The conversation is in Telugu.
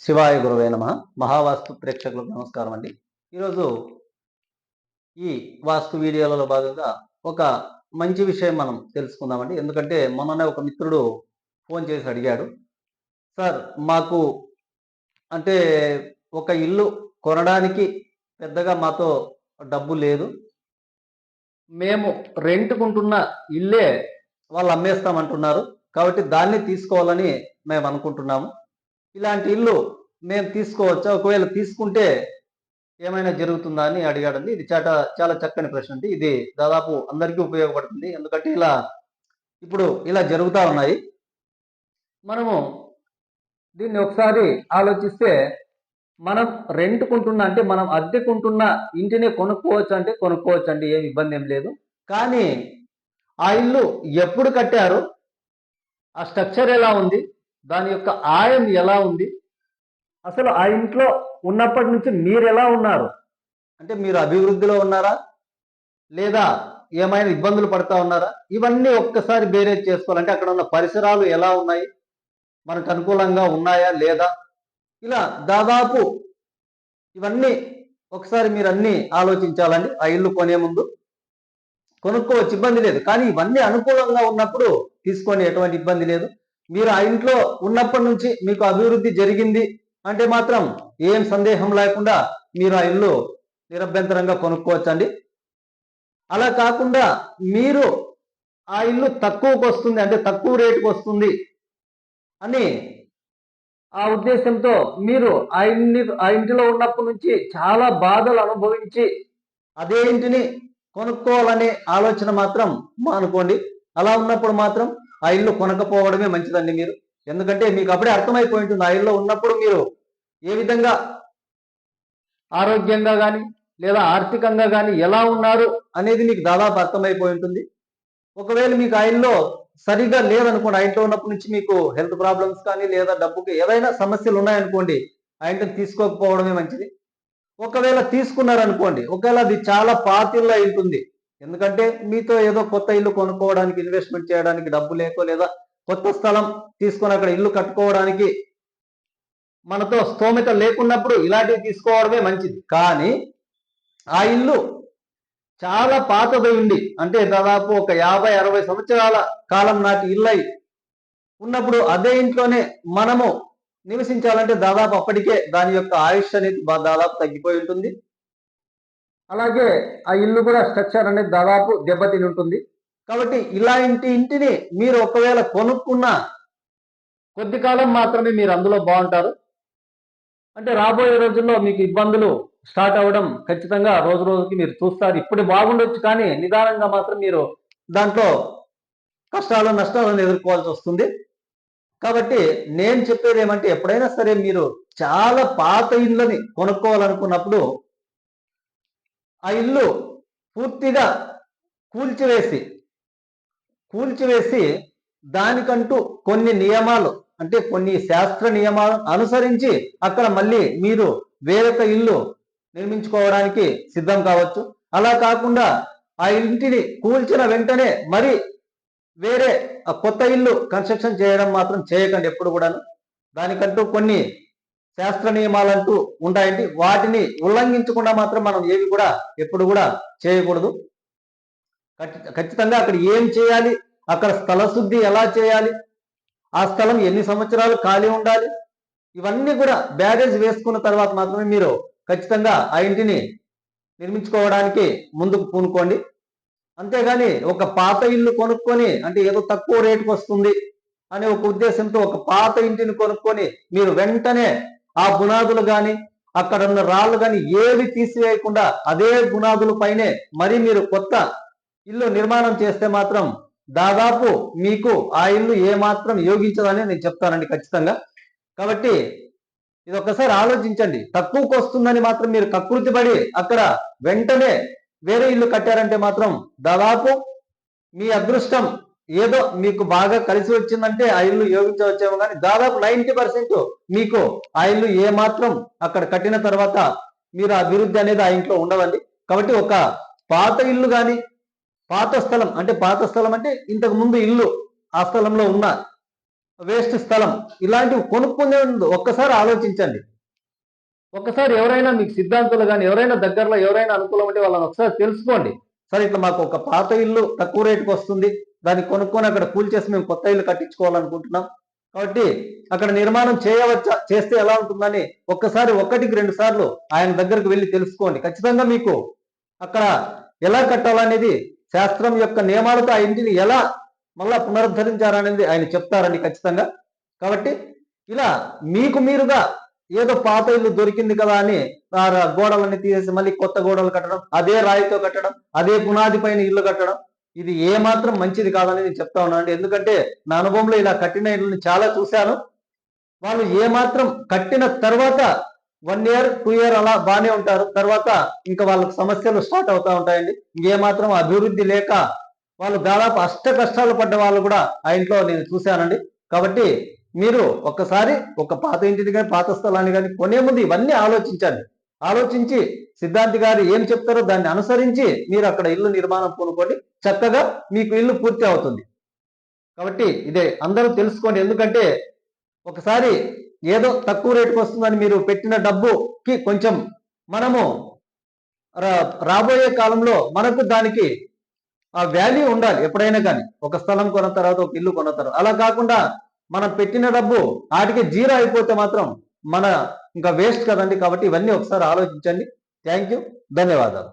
శివాయ గురువే నమ. మహావాస్తు ప్రేక్షకులకు నమస్కారం అండి. ఈరోజు ఈ వాస్తు వీడియోలలో భాగంగా ఒక మంచి విషయం మనం తెలుసుకుందామండి. ఎందుకంటే మొన్ననే ఒక మిత్రుడు ఫోన్ చేసి అడిగాడు సార్ మాకు అంటే ఒక ఇల్లు కొనడానికి పెద్దగా మాతో డబ్బు లేదు. మేము రెంట్కుంటున్న ఇల్లే వాళ్ళు అమ్మేస్తామంటున్నారు. కాబట్టి దాన్ని తీసుకోవాలని మేము అనుకుంటున్నాము. ఇలాంటి ఇల్లు మేము తీసుకోవచ్చా? ఒకవేళ తీసుకుంటే ఏమైనా జరుగుతుందా అని అడిగాడండి. ఇది చాట చాలా చక్కని ప్రశ్న అండి. ఇది దాదాపు అందరికీ ఉపయోగపడుతుంది. ఎందుకంటే ఇలా ఇప్పుడు ఇలా జరుగుతూ ఉన్నాయి. మనము దీన్ని ఒకసారి ఆలోచిస్తే మనం రెంట్కుంటున్న అంటే మనం అద్దెకుంటున్న ఇంటినే కొనుక్కోవచ్చు అంటే కొనుక్కోవచ్చు అండి. ఏమి ఇబ్బంది ఏం లేదు. కానీ ఆ ఇల్లు ఎప్పుడు కట్టారు? ఆ స్ట్రక్చర్ ఎలా ఉంది? దాని యొక్క ఆయం ఎలా ఉంది? అసలు ఆ ఇంట్లో ఉన్నప్పటి నుంచి మీరు ఎలా ఉన్నారు? అంటే మీరు అభివృద్ధిలో ఉన్నారా? లేదా ఏమైనా ఇబ్బందులు పడతా ఉన్నారా? ఇవన్నీ ఒక్కసారి బేరేజ్ చేసుకోవాలంటే అక్కడ ఉన్న పరిసరాలు ఎలా ఉన్నాయి? మనకు అనుకూలంగా ఉన్నాయా లేదా? ఇలా దాదాపు ఇవన్నీ ఒకసారి మీరు అన్ని ఆలోచించాలండి. ఆ ఇల్లు కొనే ముందు. కొనుక్కోవచ్చు ఇబ్బంది లేదు. కానీ ఇవన్నీ అనుకూలంగా ఉన్నప్పుడు తీసుకొని ఎటువంటి ఇబ్బంది లేదు. మీరు ఆ ఇంట్లో ఉన్నప్పటి నుంచి మీకు అభివృద్ధి జరిగింది అంటే మాత్రం ఏం సందేహం లేకుండా మీరు ఆ ఇల్లు నిరభ్యంతరంగా కొనుక్కోవచ్చండి. అలా కాకుండా మీరు ఆ ఇల్లు తక్కువకు వస్తుంది అంటే తక్కువ రేటుకు వస్తుంది అని ఆ ఉద్దేశంతో మీరు ఆ ఇంటి ఆ ఇంటిలో ఉన్నప్పటి నుంచి చాలా బాధలు అనుభవించి అదే ఇంటిని కొనుక్కోవాలనే ఆలోచన మాత్రం మానుకోండి. అలా ఉన్నప్పుడు మాత్రం ఆ ఇల్లు కొనకపోవడమే మంచిదండి మీరు. ఎందుకంటే మీకు అప్పుడే అర్థమైపోయి ఉంటుంది. ఆ ఇల్లు ఉన్నప్పుడు మీరు ఏ విధంగా ఆరోగ్యంగా కానీ లేదా ఆర్థికంగా కానీ ఎలా ఉన్నారు అనేది మీకు దాదాపు అర్థమైపోయి ఉంటుంది. ఒకవేళ మీకు ఆ ఇల్లు సరిగా లేదనుకోండి ఆ ఇంట్లో ఉన్నప్పటి నుంచి మీకు హెల్త్ ప్రాబ్లమ్స్ కానీ లేదా డబ్బుకి ఏదైనా సమస్యలు ఉన్నాయనుకోండి ఆ ఇంటిని తీసుకోకపోవడమే మంచిది. ఒకవేళ తీసుకున్నారనుకోండి ఒకవేళ అది చాలా పాతిల్లో ఉంటుంది. ఎందుకంటే మీతో ఏదో కొత్త ఇల్లు కొనుక్కోవడానికి ఇన్వెస్ట్మెంట్ చేయడానికి డబ్బు లేకో లేదా కొత్త స్థలం తీసుకొని అక్కడ ఇల్లు కట్టుకోవడానికి మనతో స్తోమత లేకున్నప్పుడు ఇలాంటివి తీసుకోవడమే మంచిది. కానీ ఆ ఇల్లు చాలా పాతది ఉంది అంటే దాదాపు ఒక యాభై అరవై సంవత్సరాల కాలం నాటి ఇల్లు అయి ఉన్నప్పుడు అదే ఇంట్లోనే మనము నివసించాలంటే దాదాపు అప్పటికే దాని యొక్క ఆయుష్ అనేది దాదాపు తగ్గిపోయి ఉంటుంది. అలాగే ఆ ఇల్లు కూడా స్ట్రక్చర్ అనేది దాదాపు దెబ్బతిని ఉంటుంది. కాబట్టి ఇలాంటి ఇంటిని మీరు ఒకవేళ కొనుక్కున్న కొద్ది కాలం మాత్రమే మీరు అందులో బాగుంటారు. అంటే రాబోయే రోజుల్లో మీకు ఇబ్బందులు స్టార్ట్ అవ్వడం ఖచ్చితంగా రోజు రోజుకి మీరు చూస్తారు. ఇప్పుడు బాగుండొచ్చు కానీ నిదానంగా మాత్రం మీరు దాంట్లో కష్టాలు నష్టాలను ఎదుర్కోవాల్సి వస్తుంది. కాబట్టి నేను చెప్పేది ఏమంటే ఎప్పుడైనా సరే మీరు చాలా పాత ఇండ్లని కొనుక్కోవాలనుకున్నప్పుడు ఆ ఇల్లు పూర్తిగా కూల్చివేసి కూల్చివేసి దానికంటూ కొన్ని నియమాలు అంటే కొన్ని శాస్త్ర నియమాలను అనుసరించి అక్కడ మళ్ళీ మీరు వేరొక ఇల్లు నిర్మించుకోవడానికి సిద్ధం కావచ్చు. అలా కాకుండా ఆ ఇంటిని కూల్చిన వెంటనే మరి వేరే కొత్త ఇల్లు కన్స్ట్రక్షన్ చేయడం మాత్రం చేయకండి ఎప్పుడు కూడాను. దానికంటూ కొన్ని శాస్త్ర నియమాలు అంటూ ఉంటాయండి. వాటిని ఉల్లంఘించకుండా మాత్రం మనం ఏవి కూడా ఎప్పుడు కూడా చేయకూడదు. ఖచ్చితంగా అక్కడ ఏం చేయాలి? అక్కడ స్థల శుద్ధి ఎలా చేయాలి? ఆ స్థలం ఎన్ని సంవత్సరాలు ఖాళీ ఉండాలి? ఇవన్నీ కూడా బ్యారేజ్ వేసుకున్న తర్వాత మాత్రమే మీరు ఖచ్చితంగా ఆ ఇంటిని నిర్మించుకోవడానికి ముందుకు పూనుకోండి. అంతేగాని ఒక పాత ఇల్లు కొనుక్కొని అంటే ఏదో తక్కువ రేటుకు వస్తుంది అనే ఒక ఉద్దేశంతో ఒక పాత ఇంటిని కొనుక్కొని మీరు వెంటనే ఆ బునాదులు కానీ అక్కడ ఉన్న రాళ్ళు కానీ ఏవి తీసివేయకుండా అదే గునాదుల పైనే మరి మీరు కొత్త ఇల్లు నిర్మాణం చేస్తే మాత్రం దాదాపు మీకు ఆ ఇల్లు ఏమాత్రం యోగించదని నేను చెప్తానండి ఖచ్చితంగా. కాబట్టి ఇది ఒక్కసారి ఆలోచించండి. తక్కువకు వస్తుందని మాత్రం మీరు కకృతి పడి అక్కడ వెంటనే వేరే ఇల్లు కట్టారంటే మాత్రం దాదాపు మీ అదృష్టం ఏదో మీకు బాగా కలిసి వచ్చిందంటే ఆ ఇల్లు యోగించవచ్చేమో కానీ దాదాపు నైంటీ పర్సెంట్ మీకు ఆ ఇల్లు ఏ మాత్రం అక్కడ కట్టిన తర్వాత మీరు అభివృద్ధి అనేది ఆ ఇంట్లో ఉండదండి కాబట్టి ఒక పాత ఇల్లు కానీ పాత స్థలం అంటే పాత స్థలం అంటే ఇంతకు ముందు ఇల్లు ఆ స్థలంలో ఉన్న వేస్ట్ స్థలం ఇలాంటివి కొనుక్కునే ఒక్కసారి ఆలోచించండి. ఒక్కసారి ఎవరైనా మీకు సిద్ధాంతులు కానీ ఎవరైనా దగ్గరలో ఎవరైనా అనుకూలం ఉంటే వాళ్ళని ఒకసారి తెలుసుకోండి. సరే ఇట్లా మాకు ఒక పాత ఇల్లు తక్కువ రేటుకి వస్తుంది. దాన్ని కొనుక్కొని అక్కడ కూల్చేసి మేము కొత్త ఇల్లు కట్టించుకోవాలనుకుంటున్నాం. కాబట్టి అక్కడ నిర్మాణం చేయవచ్చా చేస్తే ఎలా ఉంటుందని ఒక్కసారి ఒకటికి రెండు సార్లు ఆయన దగ్గరకు వెళ్ళి తెలుసుకోండి. ఖచ్చితంగా మీకు అక్కడ ఎలా కట్టాలనేది శాస్త్రం యొక్క నియమాలతో ఆ ఇంటిని ఎలా మళ్ళా పునరుద్ధరించారనేది ఆయన చెప్తారండి ఖచ్చితంగా. కాబట్టి ఇలా మీకు మీరుగా ఏదో పాత ఇల్లు దొరికింది కదా అని ఆ గోడలన్నీ తీసేసి మళ్ళీ కొత్త గోడలు కట్టడం అదే రాయితో కట్టడం అదే పునాది పైన ఇల్లు కట్టడం ఇది ఏ మాత్రం మంచిది కాదని నేను చెప్తా ఉన్నాను అండి. ఎందుకంటే నా అనుభవంలో ఇలా కట్టిన ఇళ్ళని చాలా చూశాను. వాళ్ళు ఏ మాత్రం కట్టిన తర్వాత వన్ ఇయర్ టూ ఇయర్ అలా బాగానే ఉంటారు. తర్వాత ఇంకా వాళ్ళకి సమస్యలు స్టార్ట్ అవుతా ఉంటాయండి. ఏమాత్రం మాత్రం అభివృద్ధి లేక వాళ్ళు దాదాపు అష్ట కష్టాలు పడ్డ వాళ్ళు కూడా ఆ ఇంట్లో నేను చూశానండి. కాబట్టి మీరు ఒక్కసారి ఒక పాత ఇంటిని కానీ పాత స్థలాన్ని కానీ కొనే ముందు ఇవన్నీ ఆలోచించండి. ఆలోచించి సిద్ధాంతి గారు ఏం చెప్తారో దాన్ని అనుసరించి మీరు అక్కడ ఇల్లు నిర్మాణం కొనుక్కోండి చక్కగా మీకు ఇల్లు పూర్తి అవుతుంది. కాబట్టి ఇదే అందరూ తెలుసుకోండి. ఎందుకంటే ఒకసారి ఏదో తక్కువ రేటుకి వస్తుందని మీరు పెట్టిన డబ్బుకి కొంచెం మనము రా- రాబోయే కాలంలో మనకు దానికి ఆ వాల్యూ ఉండాలి. ఎప్పుడైనా కానీ ఒక స్థలం కొన్న తర్వాత ఒక ఇల్లు కొన్న తర్వాత. అలా కాకుండా మనం పెట్టిన డబ్బు ఆటికి జీరో అయిపోతే మాత్రం మన ఇంకా వేస్ట్ కదండి కాబట్టి ఇవన్నీ ఒకసారి ఆలోచించండి. Thank you. ధన్యవాదాలు.